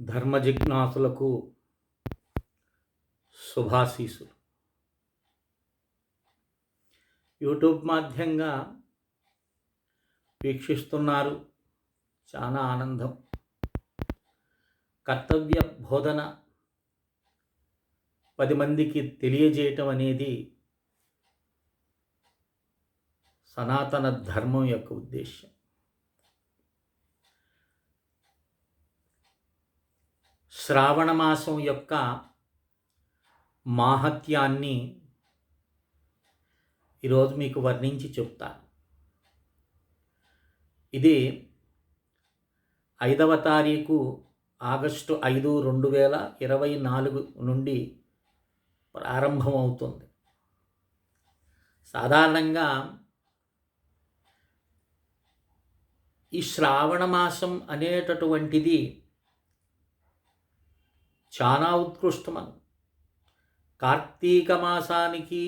ధర్మ జిజ్ఞాసులకు శుభాశీసులు యూట్యూబ్ మాధ్యంగా వీక్షిస్తున్నారు. చాలా ఆనందం. కర్తవ్య బోధన పది మందికి తెలియజేయటం అనేది సనాతన ధర్మం యొక్క ఉద్దేశం శ్రావణ మాసం యొక్క మాహత్యాన్ని ఈరోజు మీకు వర్ణించి చెప్తాను. ఇది ఐదవ తారీఖు ఆగస్టు ఐదు రెండు వేల ఇరవై నాలుగు నుండి ప్రారంభమవుతుంది. సాధారణంగా ఈ శ్రావణ మాసం అనేటటువంటిది చాలా ఉత్కృష్టమను కార్తీక మాసానికి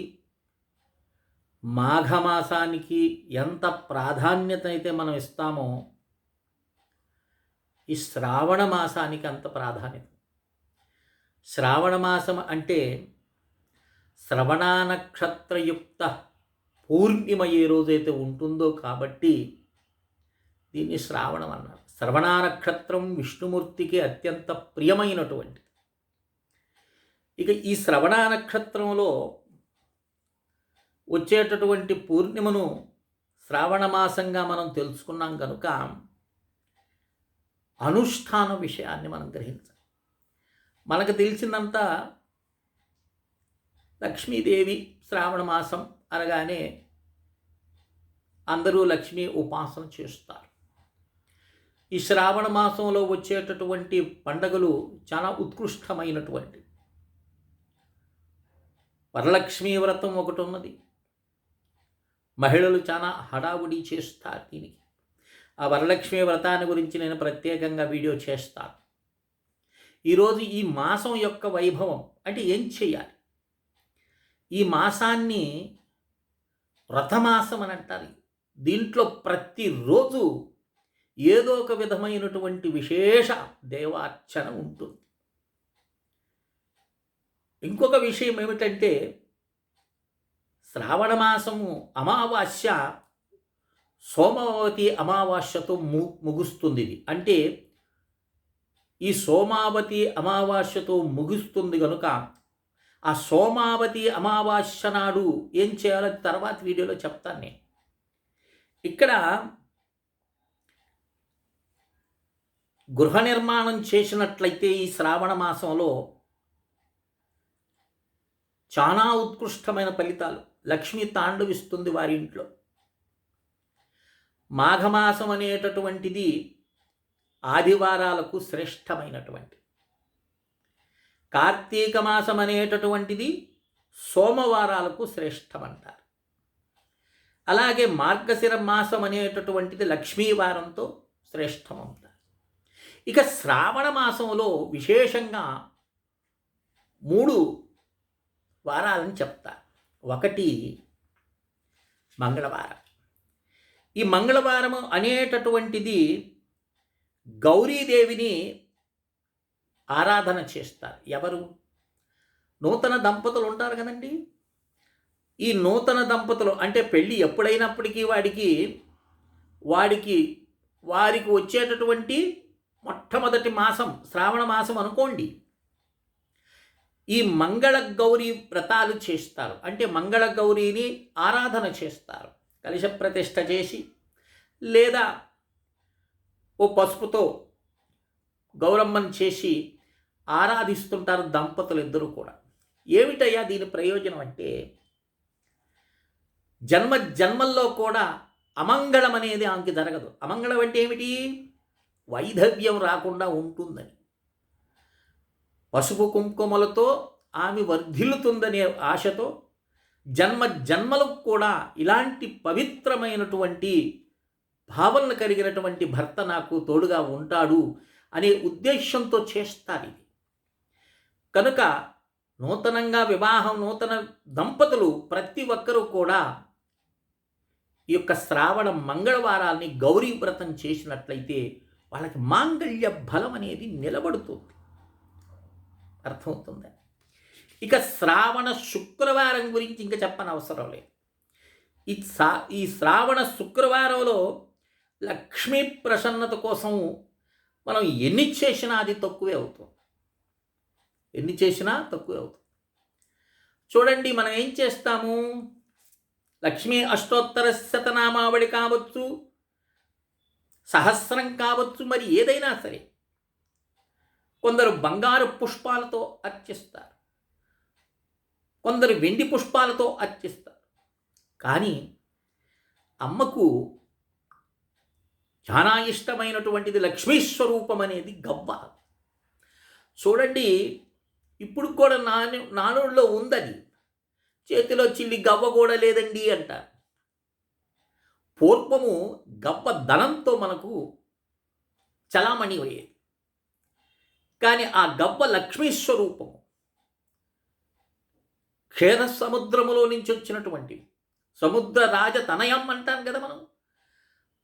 మాఘమాసానికి ఎంత ప్రాధాన్యత అయితే మనం ఇస్తామో ఈ శ్రావణ మాసానికి అంత ప్రాధాన్యత. శ్రావణ మాసం అంటే శ్రవణానక్షత్రయుక్త పూర్ణిమ ఏ రోజైతే ఉంటుందో కాబట్టి దీన్ని శ్రావణం అన్నారు. శ్రవణ నక్షత్రం విష్ణుమూర్తికి అత్యంత ప్రియమైనటువంటి ఇక ఈ శ్రవణ నక్షత్రంలో వచ్చేటటువంటి పూర్ణిమను శ్రావణ మాసంగా మనం తెలుసుకున్నాం కనుక అనుష్ఠాన విషయాన్ని మనం గ్రహించాలి. మనకు తెలిసినంత లక్ష్మీదేవి శ్రావణ మాసం అనగానే అందరూ లక్ష్మీ ఉపాసన చేస్తారు. ఈ శ్రావణ మాసంలో వచ్చేటటువంటి పండగలు చాలా ఉత్కృష్టమైనటువంటి వరలక్ష్మీ వ్రతం ఒకటి ఉన్నది. మహిళలు చాలా హడావుడి చేస్తారు దీనికి. ఆ వరలక్ష్మి వ్రతాన్ని గురించి నేను ప్రత్యేకంగా వీడియో చేస్తాను. ఈరోజు ఈ మాసం యొక్క వైభవం అంటే ఏం చేయాలి? ఈ మాసాన్ని వ్రతమాసం అని అంటారు. దీంట్లో ప్రతిరోజు ఏదో ఒక విధమైనటువంటి విశేష దేవార్చన ఉంటుంది. ఇంకొక విషయం ఏమిటంటే శ్రావణ మాసము అమావాస్య సోమావతి అమావాస్యతో ము ముగుస్తుంది అంటే ఈ సోమావతి అమావాస్యతో ముగుస్తుంది కనుక ఆ సోమావతి అమావాస్య నాడు ఏం చేయాలో తర్వాత వీడియోలో చెప్తాను నేను. ఇక్కడ గృహ నిర్మాణం చేసినట్లయితే ఈ శ్రావణ మాసంలో చాలా ఉత్కృష్టమైన ఫలితాలు లక్ష్మి తాండవిస్తుంది వారి ఇంట్లో. మాఘమాసం అనేటటువంటిది ఆదివారాలకు శ్రేష్టమైనటువంటి. కార్తీక మాసం అనేటటువంటిది సోమవారాలకు శ్రేష్టమంటారు. అలాగే మార్గశిర మాసం అనేటటువంటిది లక్ష్మీవారంతో శ్రేష్టమంటారు. ఇక శ్రావణ మాసంలో విశేషంగా మూడు వారాలని చెప్తా. ఒకటి మంగళవారం. ఈ మంగళవారం అనేటటువంటిది గౌరీదేవిని ఆరాధన చేస్తారు. ఎవరు? నూతన దంపతులు ఉంటారు కదండి. ఈ నూతన దంపతులు అంటే పెళ్ళి ఎప్పుడైనప్పటికీ వాడికి వాడికి వారికి వచ్చేటటువంటి మొట్టమొదటి మాసం శ్రావణ మాసం అనుకోండి. ఈ మంగళ గౌరీ వ్రతాలు చేస్తారు. అంటే మంగళ గౌరీని ఆరాధన చేస్తారు. కలశ ప్రతిష్ట చేసి లేదా ఓ పసుపుతో గౌరమ్మను చేసి ఆరాధిస్తుంటారు దంపతులు ఇద్దరు కూడా. ఏమిటయ్యా దీని ప్రయోజనం అంటే జన్మ జన్మల్లో కూడా అమంగళం అనేది ఆమెకి జరగదు. అమంగళం అంటే ఏమిటి? వైధవ్యం రాకుండా ఉంటుందని. పసుపు కుంకుమలతో ఆమె వర్ధిల్లుతుందనే ఆశతో జన్మ జన్మలకు కూడా ఇలాంటి పవిత్రమైనటువంటి భావనలు కలిగినటువంటి భర్త నాకు తోడుగా ఉంటాడు అనే ఉద్దేశంతో చేస్తారు ఇది. కనుక నూతనంగా వివాహం నూతన దంపతులు ప్రతి ఒక్కరూ కూడా ఈ యొక్క శ్రావణ మంగళవారాల్ని గౌరీ వ్రతం చేసినట్లయితే వాళ్ళకి మాంగళ్య బలం అనేది నిలబడుతుంది. అర్థమవుతుందా. ఇక శ్రావణ శుక్రవారం గురించి ఇంకా చెప్పనవసరం లేదు. ఈ సా ఈ శ్రావణ శుక్రవారంలో లక్ష్మీ ప్రసన్నత కోసం మనం ఎన్ని చేసినా అది తక్కువే అవుతుంది. ఎన్ని చేసినా తక్కువే అవుతుంది. చూడండి మనం ఏం చేస్తాము? లక్ష్మీ అష్టోత్తర శతనామావళి కావచ్చు సహస్రం కావచ్చు మరి ఏదైనా సరే. కొందరు బంగారు పుష్పాలతో అర్చిస్తారు. కొందరు వెండి పుష్పాలతో అర్చిస్తారు. కానీ అమ్మకు చాలా ఇష్టమైనటువంటిది లక్ష్మీ స్వరూపం అనేది గవ్వ. చూడండి ఇప్పుడు కూడా నాను నానుడిలో ఉందని. చేతిలో చిల్లి గవ్వ కూడా లేదండి అంట. పూర్వము గవ్వ ధనంతో మనకు చలామణి అయ్యేది. కానీ ఆ గవ్వ లక్ష్మీ స్వరూపము క్షేర సముద్రములో నుంచి వచ్చినటువంటివి సముద్ర రాజ తనయం అంటాం కదా మనం.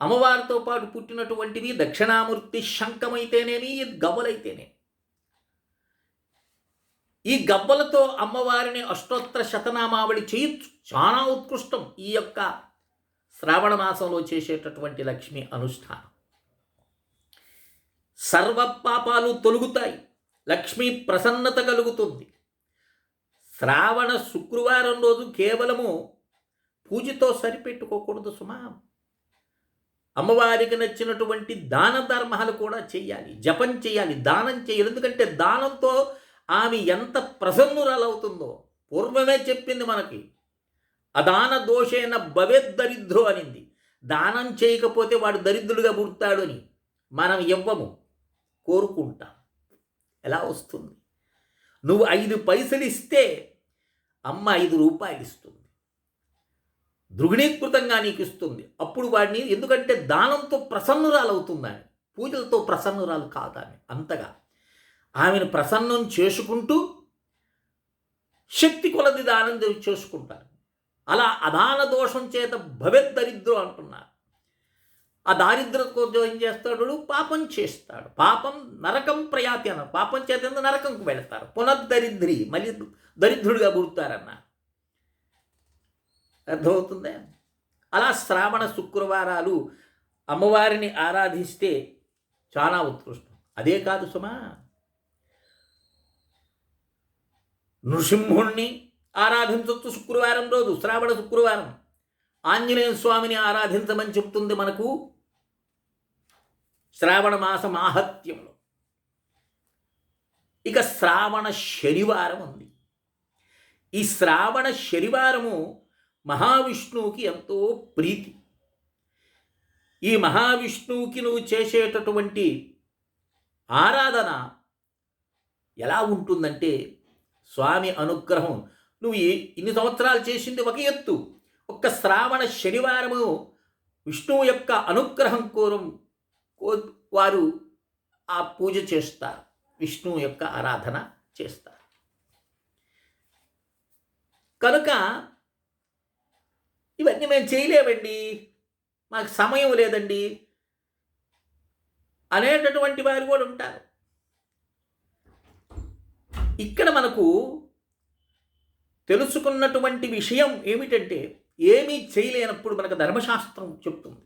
అమ్మవారితో పాటు పుట్టినటువంటిది దక్షిణామూర్తి శంఖమైతేనేమి గవ్వలైతేనే. ఈ గవ్వలతో అమ్మవారిని అష్టోత్తర శతనామావళి చేయొచ్చు చాలా ఉత్కృష్టం ఈ యొక్క శ్రావణ మాసంలో చేసేటటువంటి లక్ష్మి అనుష్ఠానం. సర్వ పాపాలు తొలుగుతాయి. లక్ష్మీ ప్రసన్నత కలుగుతుంది. శ్రావణ శుక్రవారం రోజు కేవలము పూజతో సరిపెట్టుకోకూడదు సుమా. అమ్మవారికి నచ్చినటువంటి దాన ధర్మాలు కూడా చేయాలి. జపం చేయాలి దానం చేయాలి. ఎందుకంటే దానంతో ఆమె ఎంత ప్రసన్నురాలవుతుందో. పూర్వమే చెప్పింది మనకి. అదాన దోషైన భవేద్ దరిద్రో అనింది. దానం చేయకపోతే వాడు దరిద్రుడిగా పుడతాడు అని మనం ఇవ్వము కోరుకుంటాం. ఎలా వస్తుంది? నువ్వు ఐదు పైసలు ఇస్తే అమ్మ ఐదు రూపాయలు ఇస్తుంది. దృగుణీకృతంగా నీకు ఇస్తుంది. అప్పుడు వాడిని ఎందుకంటే దానంతో ప్రసన్నురాలు అవుతుందని పూజలతో ప్రసన్నురాలు కాదాని అంతగా. ఆమెను ప్రసన్నం చేసుకుంటూ శక్తి కొలది దానం చేసుకుంటారు. అలా అదాన దోషం చేత భవేద్ దరిద్రం అంటున్నారు. ఆ దారిద్రతకు ఉద్యోగం చేస్తాడు? పాపం చేస్తాడు. పాపం నరకం ప్రయాతి అన్నారు. పాపం చేత నరకంకు వెళతారు? పునర్దరిద్రి మళ్ళీ దరిద్రుడిగా పుడతారన్న అర్థమవుతుంది? అలా శ్రావణ శుక్రవారాలు అమ్మవారిని ఆరాధిస్తే చాలా ఉత్కృష్టం. అదే కాదు సుమా. నృసింహుణ్ణి ఆరాధించవచ్చు శుక్రవారం రోజు శ్రావణ శుక్రవారం. ఆంజనేయ స్వామిని ఆరాధించమని చెప్తుంది మనకు శ్రావణ మాస మాహత్యంలో ఇక శ్రావణ శనివారం ఉంది. ఈ శ్రావణ శనివారము మహావిష్ణువుకి ఎంతో ప్రీతి. ఈ మహావిష్ణువుకి నువ్వు చేసేటటువంటి ఆరాధన ఎలా ఉంటుందంటే స్వామి అనుగ్రహం నువ్వు ఇన్ని సంవత్సరాలు చేసింది ఒక ఎత్తు. ఒక్క శ్రావణ శనివారము విష్ణువు యొక్క అనుగ్రహం కోరం వారు ఆ పూజ చేస్తారు. విష్ణువు యొక్క ఆరాధన చేస్తారు. కనుక ఇవన్నీ మేము చేయలేమండి. మాకు సమయం లేదండి. అనేటటువంటి వారు కూడా ఉంటారు. ఇక్కడ మనకు తెలుసుకున్నటువంటి విషయం ఏమిటంటే ఏమీ చేయలేనప్పుడు మనకు ధర్మశాస్త్రం చెప్తుంది.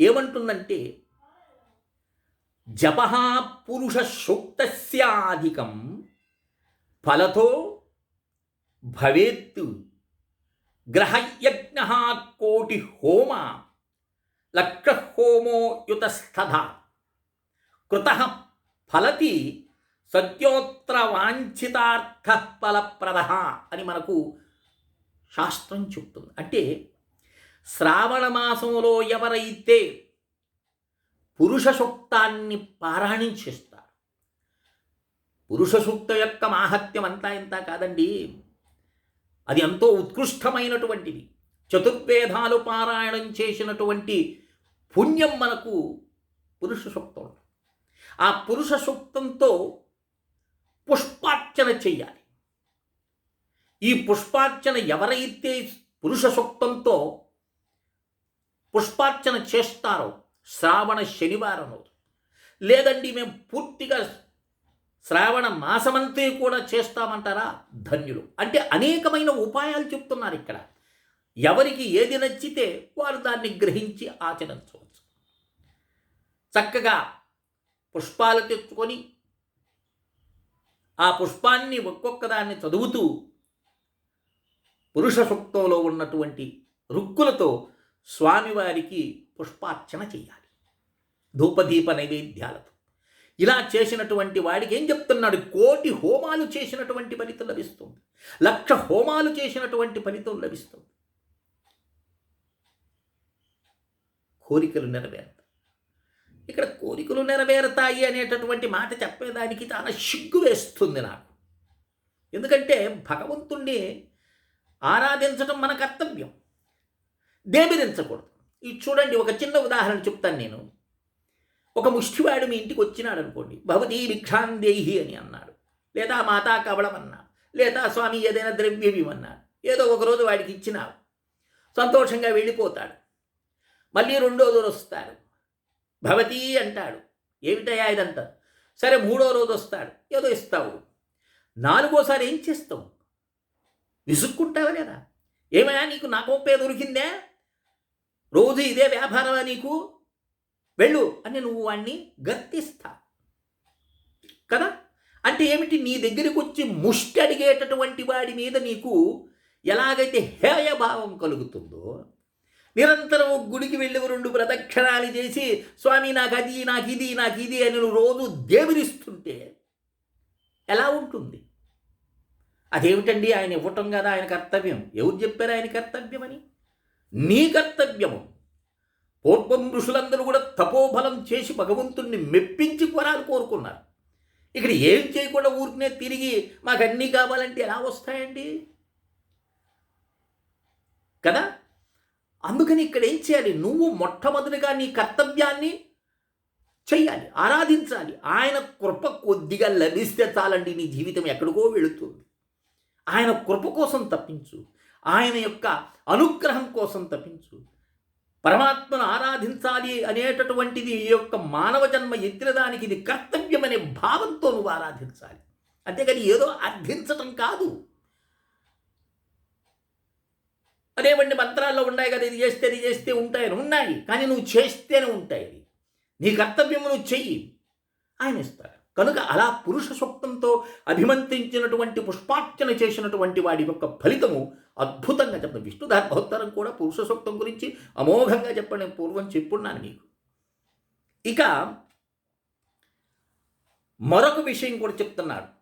ఏమంటుందంటే జప పురుష సూక్తస్యాధికం ఫలతో భవేత్ గ్రహయజ్ఞ కోటి హోమ లక్షహోమో హోమో కృత ఫలతి సత్యోత్ర వాంఛితార్థ ఫలప్రద అని మనకు శాస్త్రం చెప్తుంది. అంటే శ్రావణ మాసంలో ఎవరైతే పురుష సూక్తాన్ని పారాయణం చేస్తారు పురుష సూక్త యొక్క మాహత్యం అంతా ఇంత కాదండి. అది ఎంతో ఉత్కృష్టమైనటువంటిది. చతుర్వేదాలు పారాయణం చేసినటువంటి పుణ్యం మనకు పురుష సూక్తం ఆ పురుష సూక్తంతో పుష్పార్చన చెయ్యాలి ఈ పుష్పార్చన ఎవరైతే పురుష సూక్తంతో పుష్పార్చన చేస్తారో శ్రావణ శనివారం రోజు. లేదండి మేము పూర్తిగా శ్రావణ మాసమంతే కూడా చేస్తామంటారా? ధన్యులు. అంటే అనేకమైన ఉపాయాలు చెప్తున్నారు ఇక్కడ. ఎవరికి ఏది నచ్చితే వారు దాన్ని గ్రహించి ఆచరించవచ్చు. చక్కగా పుష్పాలు తెచ్చుకొని ఆ పుష్పాన్ని ఒక్కొక్క దాన్ని చదువుతూ పురుష సూక్తంలో ఉన్నటువంటి రుక్కులతో స్వామివారికి పుష్పార్చన చేయాలి. ధూపదీప నైవేద్యాలతో. ఇలా చేసినటువంటి వాడికి ఏం చెప్తున్నాడు? కోటి హోమాలు చేసినటువంటి ఫలితం లభిస్తుంది. లక్ష హోమాలు చేసినటువంటి ఫలితం లభిస్తుంది. కోరికలు నెరవేరుతాయి. ఇక్కడ కోరికలు నెరవేరుతాయి అనేటటువంటి మాట చెప్పేదానికి చాలా సిగ్గు వేస్తుంది నాకు. ఎందుకంటే భగవంతుణ్ణి ఆరాధించడం మన కర్తవ్యం. దేబిరించకూడదు ఇది చూడండి ఒక చిన్న ఉదాహరణ చెప్తాను నేను. ఒక ముష్టివాడు మీ ఇంటికి వచ్చినాడు అనుకోండి భవతీ భిక్షాందేహి అని అన్నాడు. లేదా మాతా కవళం అన్నాడు. లేదా స్వామి ఏదైనా ద్రవ్యం అన్నాడు. ఏదో ఒకరోజు వాడికి ఇచ్చినావు సంతోషంగా వెళ్ళిపోతాడు. మళ్ళీ రెండో రోజు వస్తాడు. భవతి అంటాడు. ఏమిటయా ఇదంతా? సరే మూడో రోజు వస్తాడు. ఏదో ఇస్తావు. నాలుగోసారి ఏం చేస్తావు? విసుక్కుంటావు లేదా? ఏమయ్యా నీకు నా కోపే దొరికిందే? రోజు ఇదే వ్యాపారమా నీకు? వెళ్ళు అని నువ్వు వాణ్ణి గర్తిస్తా కదా? అంటే ఏమిటి? నీ దగ్గరికి వచ్చి ముష్టి అడిగేటటువంటి వాడి మీద నీకు ఎలాగైతే హేయభావం కలుగుతుందో నిరంతరం గుడికి వెళ్ళి రెండు ప్రదక్షిణాలు చేసి స్వామి నాకు అది నాకు ఇది నాకు ఇది అని నువ్వు రోజు దేవునిస్తుంటే ఎలా ఉంటుంది? అదేమిటండి ఆయన ఇవ్వటం కదా ఆయన కర్తవ్యం? ఎవరు చెప్పారు ఆయన కర్తవ్యం అని నీ కర్తవ్యము. పూర్వం ఋషులందరూ కూడా తపోబలం చేసి భగవంతుణ్ణి మెప్పించి వరాలు కోరుకున్నారు. ఇక్కడ ఏం చేయకుండా ఊరికనే తిరిగి మాకు అన్నీ కావాలంటే ఎలా వస్తాయండి? కదా? అందుకని ఇక్కడ ఏం చేయాలి? నువ్వు మొట్టమొదటిగా నీ కర్తవ్యాన్ని చెయ్యాలి ఆరాధించాలి. ఆయన కృప కొద్దిగా లభిస్తే చాలండి నీ జీవితం ఎక్కడికో వెళుతుంది. ఆయన కృప కోసం తప్పించు. ఆయన యొక్క అనుగ్రహం కోసం తపించు. పరమాత్మను ఆరాధించాలి అనేటటువంటిది ఈ యొక్క మానవ జన్మ ఎత్తినదానికి ఇది కర్తవ్యమనే భావంతో నువ్వు ఆరాధించాలి. అంతేకాని ఏదో అర్థించటం కాదు. అదేవండి మంత్రాల్లో ఉన్నాయి కదా ఇది చేస్తే ఇది చేస్తే ఉంటాయని ఉన్నాయి. కానీ నువ్వు చేస్తేనే ఉంటాయి నీ కర్తవ్యము నువ్వు చెయ్యి. ఆయన ఇస్తారు కనుక అలా పురుష సూక్తంతో అభిమంత్రించినటువంటి పుష్పార్చన చేసినటువంటి వాడి యొక్క ఫలితము అద్భుతంగా చెప్పండి. విష్ణు ధర్మోత్తరం కూడా పురుష సూక్తం గురించి అమోఘంగా చెప్పండి. పూర్వం చెప్పున్నాను మీకు. ఇక మరొక విషయం కూడా చెప్తున్నాడు.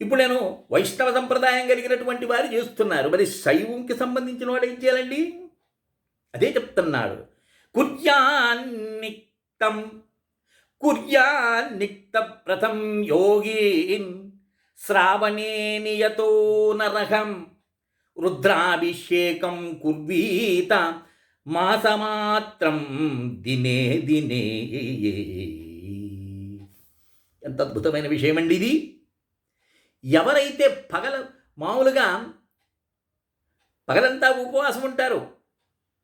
ఇప్పుడు నేను వైష్ణవ సంప్రదాయం కలిగినటువంటి వారు చేస్తున్నారు. మరి శైవంకి సంబంధించిన వాడు ఏం చేయాలండి? అదే చెప్తున్నాడు. కుర్యాన్నిక్తం కుర్యాన్నిక్త ప్రథం యోగీన్ శ్రావణే నియతో నరహం. రుద్రాభిషేకం కుర్వీత మాసమాత్రం దినే దినే. ఎంత అద్భుతమైన విషయం అండి ఇది. ఎవరైతే పగల మామూలుగా పగలంతా ఉపవాసం ఉంటారు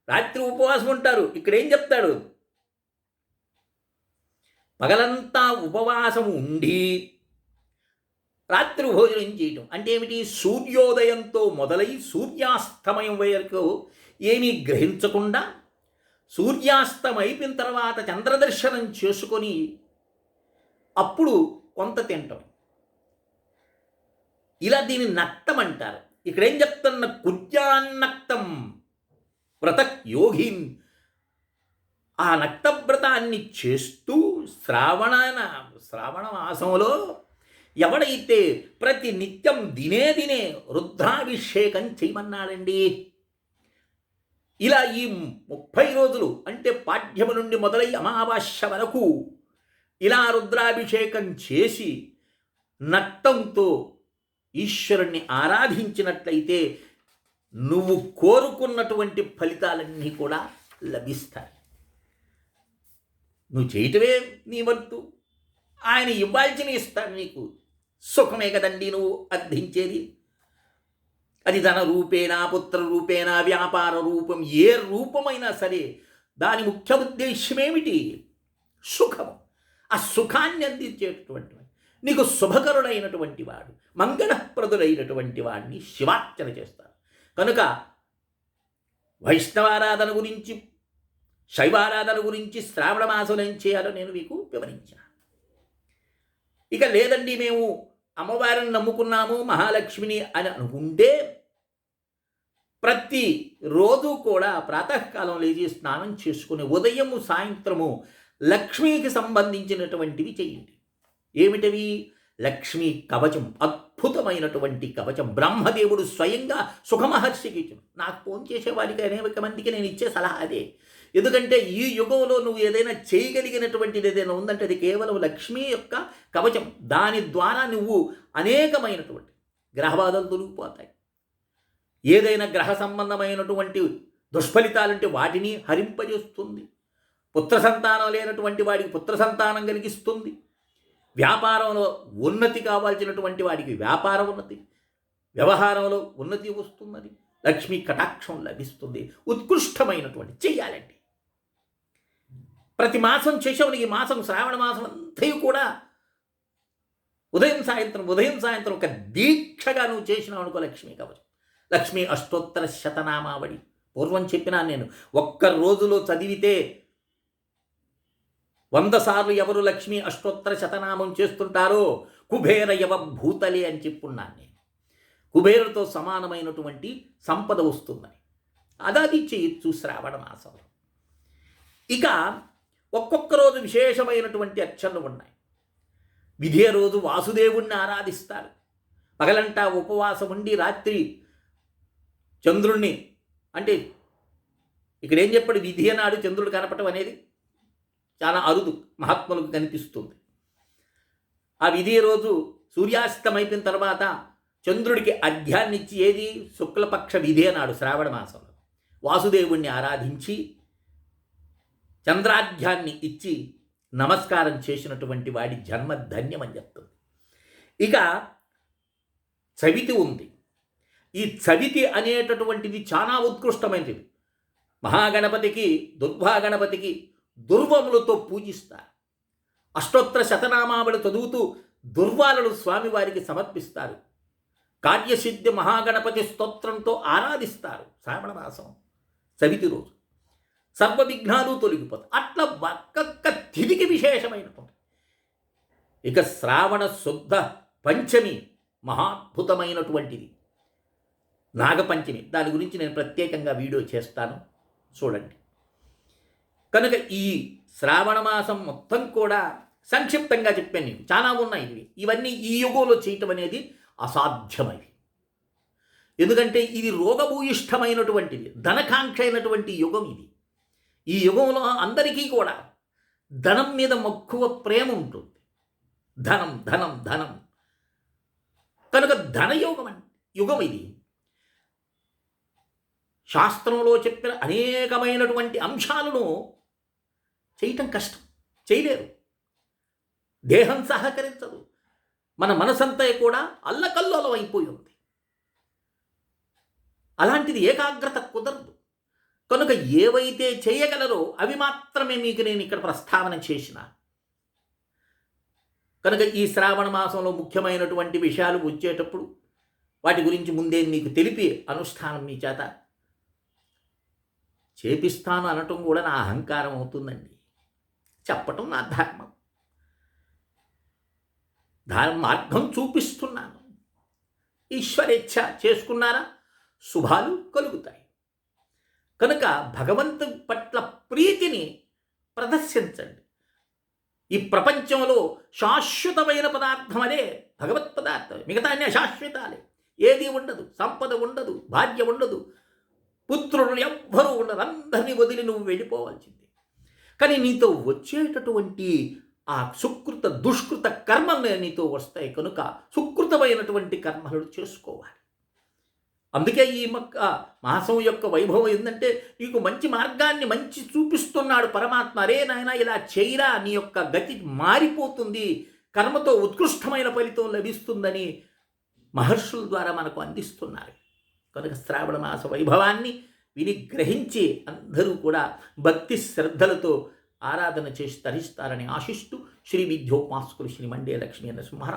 రాత్రి ఉపవాసం ఉంటారు ఇక్కడ ఏం చెప్తాడు? పగలంతా ఉపవాసం ఉండి రాత్రి భోజనం చేయటం. అంటే ఏమిటి? సూర్యోదయంతో మొదలై సూర్యాస్తమయం వరకు ఏమీ గ్రహించకుండా సూర్యాస్తమైపోయిన తర్వాత చంద్రదర్శనం చేసుకొని అప్పుడు కొంత తింటాం. ఇలా దీన్ని నక్తం అంటారు. ఇక్కడ ఏం చెప్తున్న కుర్యాన్నక్తం వ్రత యోగిన్ ఆ నక్తవ్రతాన్ని చేస్తూ శ్రావణ శ్రావణ మాసంలో ఎవడైతే ప్రతి నిత్యం దినే దినే రుద్రాభిషేకం చేయమన్నాడండి? ఇలా ఈ ముప్పై రోజులు అంటే పాఠ్యము నుండి మొదలై అమావాస్య వరకు ఇలా రుద్రాభిషేకం చేసి నట్టంతో ఈశ్వరుణ్ణి ఆరాధించినట్లయితే నువ్వు కోరుకున్నటువంటి ఫలితాలన్నీ కూడా లభిస్తాయి. నువ్వు చేయటమే నీ వంతు. ఆయన ఇవ్వాల్సిన ఇస్తాడు నీకు. సుఖమే కదండి నువ్వు అర్థించేది. అది ధన రూపేణా పుత్ర రూపేణా వ్యాపార రూపం ఏ రూపమైనా సరే దాని ముఖ్య ఉద్దేశ్యం ఏమిటి సుఖము. ఆ సుఖాన్ని అందించేటటువంటి నీకు శుభకరుడైనటువంటి వాడు మంగళప్రదుడైనటువంటి వాడిని శివార్చన చేస్తారు కనుక వైష్ణవారాధన గురించి శైవారాధన గురించి శ్రావణ మాసం ఏం చేయాలో నేను మీకు వివరించాను. ఇక లేదండి మేము అమ్మవారిని నమ్ముకున్నాము మహాలక్ష్మిని అని అనుకుంటే ప్రతి రోజు కూడా ప్రాతకాలం లేచి స్నానం చేసుకుని ఉదయము సాయంత్రము లక్ష్మికి సంబంధించినటువంటివి చేయండి. ఏమిటవి? లక్ష్మీ కవచం అద్భుతమైనటువంటి కవచం. బ్రహ్మదేవుడు స్వయంగా సుఖమహర్షికి ఇచ్చిన నాకు ఫోన్ చేసేవాడికి అనేక మందికి నేను ఇచ్చే సలహా అదే. ఎందుకంటే ఈ యుగంలో నువ్వు ఏదైనా చేయగలిగినటువంటిది ఏదైనా ఉందంటే అది కేవలం లక్ష్మీ యొక్క కవచం. దాని ద్వారా నువ్వు అనేకమైనటువంటి గ్రహబాధలు తొలగిపోతాయి. ఏదైనా గ్రహ సంబంధమైనటువంటి దుష్ఫలితాలంటే వాటిని హరింపజేస్తుంది. పుత్ర సంతానం లేనటువంటి వాడికి పుత్ర సంతానం కలిగిస్తుంది. వ్యాపారంలో ఉన్నతి కావాల్సినటువంటి వాడికి వ్యాపార ఉన్నతి. వ్యవహారంలో ఉన్నతి వస్తున్నది. లక్ష్మీ కటాక్షం లభిస్తుంది. ఉత్కృష్టమైనటువంటి చెయ్యాలండి. ప్రతి మాసం చేసావు ఈ మాసం శ్రావణ మాసం అంతయు కూడా ఉదయం సాయంత్రం ఉదయం సాయంత్రం ఒక దీక్షగా నువ్వు చేసినావు అనుకో లక్ష్మీ కవచం. లక్ష్మీ అష్టోత్తర శతనామావళి. పూర్వం చెప్పినా నేను ఒక్క రోజులో చదివితే వంద సార్లు ఎవరు లక్ష్మీ అష్టోత్తర శతనామం చేస్తుంటారో కుబేర యవ భూతలే అని చెప్పున్నాను నేను. కుబేరుతో సమానమైనటువంటి సంపద వస్తుందని. అదాది చేయొచ్చు శ్రావణ మాసంలో. ఇక ఒక్కొక్క రోజు విశేషమైనటువంటి అర్చనలు ఉన్నాయి. విధే రోజు వాసుదేవుణ్ణి ఆరాధిస్తారు. పగలంటా ఉపవాసం ఉండి రాత్రి చంద్రుణ్ణి అంటే ఇక్కడ ఏం చెప్పాడు? విధి నాడు చంద్రుడు కనపడం అనేది చాలా అరుదు మహాత్ములకు కనిపిస్తుంది. ఆ విధి రోజు సూర్యాస్తమైపోయిన తర్వాత చంద్రుడికి అర్ఘ్యాన్నిచ్చి ఏది? శుక్లపక్ష విధి నాడు శ్రావణ మాసంలో వాసుదేవుణ్ణి ఆరాధించి చంద్రాధ్యాన్ని ఇచ్చి నమస్కారం చేసినటువంటి వాడి జన్మ ధన్యమని చెప్తుంది. ఇక చవితి ఉంది. ఈ చవితి అనేటటువంటిది చాలా ఉత్కృష్టమైనది. మహాగణపతికి దుర్భాగణపతికి దుర్వములతో పూజిస్తారు. అష్టోత్తర శతనామావళి చదువుతూ దుర్వాలను స్వామివారికి సమర్పిస్తారు. కార్యసిద్ధి మహాగణపతి స్తోత్రంతో ఆరాధిస్తారు శ్రావణ మాసం చవితి రోజు. సర్వ విఘ్నాలు తొలగిపోతాయి. అట్లా ఒక్కొక్క తిథికి విశేషమైనటువంటి. ఇక శ్రావణ శుద్ధ పంచమి మహాద్భుతమైనటువంటిది. నాగపంచమి. దాని గురించి నేను ప్రత్యేకంగా వీడియో చేస్తాను. చూడండి. కనుక ఈ శ్రావణ మాసం మొత్తం కూడా సంక్షిప్తంగా చెప్పాను నేను. చాలా ఉన్నాయి ఇవి. ఇవన్నీ ఈ యుగంలో చేయటం అనేది అసాధ్యమైనది. ఎందుకంటే ఇది రోగభూయిష్టమైనటువంటిది. ధనకాంక్ష అయినటువంటి యుగం ఇది. ఈ యుగంలో అందరికీ కూడా ధనం మీద మక్కువ ప్రేమ ఉంటుంది. ధనం ధనం ధనం. కనుక ధనయోగం అని యుగం ఇది. శాస్త్రంలో చెప్పిన అనేకమైనటువంటి అంశాలను చేయటం కష్టం చేయలేరు. దేహం సహకరించదు. మన మనసంతా కూడా అల్లకల్లోలం అయిపోయి ఉంది. అలాంటిది ఏకాగ్రత కుదరదు. కనుక ఏవైతే చేయగలరో అవి మాత్రమే మీకు నేను ఇక్కడ ప్రస్తావన చేసిన. కనుక ఈ శ్రావణ మాసంలో ముఖ్యమైనటువంటి విషయాలు వచ్చేటప్పుడు వాటి గురించి ముందే మీకు తెలిపి అనుష్ఠానం మీ చేత చేపిస్తాను అనటం కూడా నా అహంకారం అవుతుందండి. చెప్పటం నా ధర్మం. దాని మార్గం చూపిస్తున్నాను. ఈశ్వరేచ్ఛ చేసుకున్నారా? శుభాలు కలుగుతాయి. కనుక భగవంతు పట్ల ప్రీతిని ప్రదర్శించండి. ఈ ప్రపంచంలో శాశ్వతమైన పదార్థం అదే భగవత్ పదార్థం మిగతా అన్ని అశాశ్వతాలే. ఏది ఉండదు. సంపద ఉండదు. భాగ్యం ఉండదు. పుత్రుడు ఎవ్వరూ ఉండదు అందరినీ వదిలి నువ్వు వెళ్ళిపోవాల్సింది. కానీ నీతో వచ్చేటటువంటి ఆ సుకృత దుష్కృత కర్మలు నీతో వస్తాయి. కనుక సుకృతమైనటువంటి కర్మలు చేసుకోవాలి. అందుకే ఈ మొక్క మాసం యొక్క వైభవం ఏంటంటే నీకు మంచి మార్గాన్ని మంచి చూపిస్తున్నాడు పరమాత్మ. అరే నాయన ఇలా చేయరా? నీ యొక్క గతి మారిపోతుంది. కర్మతో ఉత్కృష్టమైన ఫలితం లభిస్తుందని మహర్షుల ద్వారా మనకు అందిస్తున్నారు. కనుక శ్రావణ మాస వైభవాన్ని విని గ్రహించి అందరూ కూడా భక్తి శ్రద్ధలతో ఆరాధన చేసి తరిస్తారని ఆశిస్తూ శ్రీ విద్యోపాసుకులు శ్రీ మండే లక్ష్మీ నరసింహార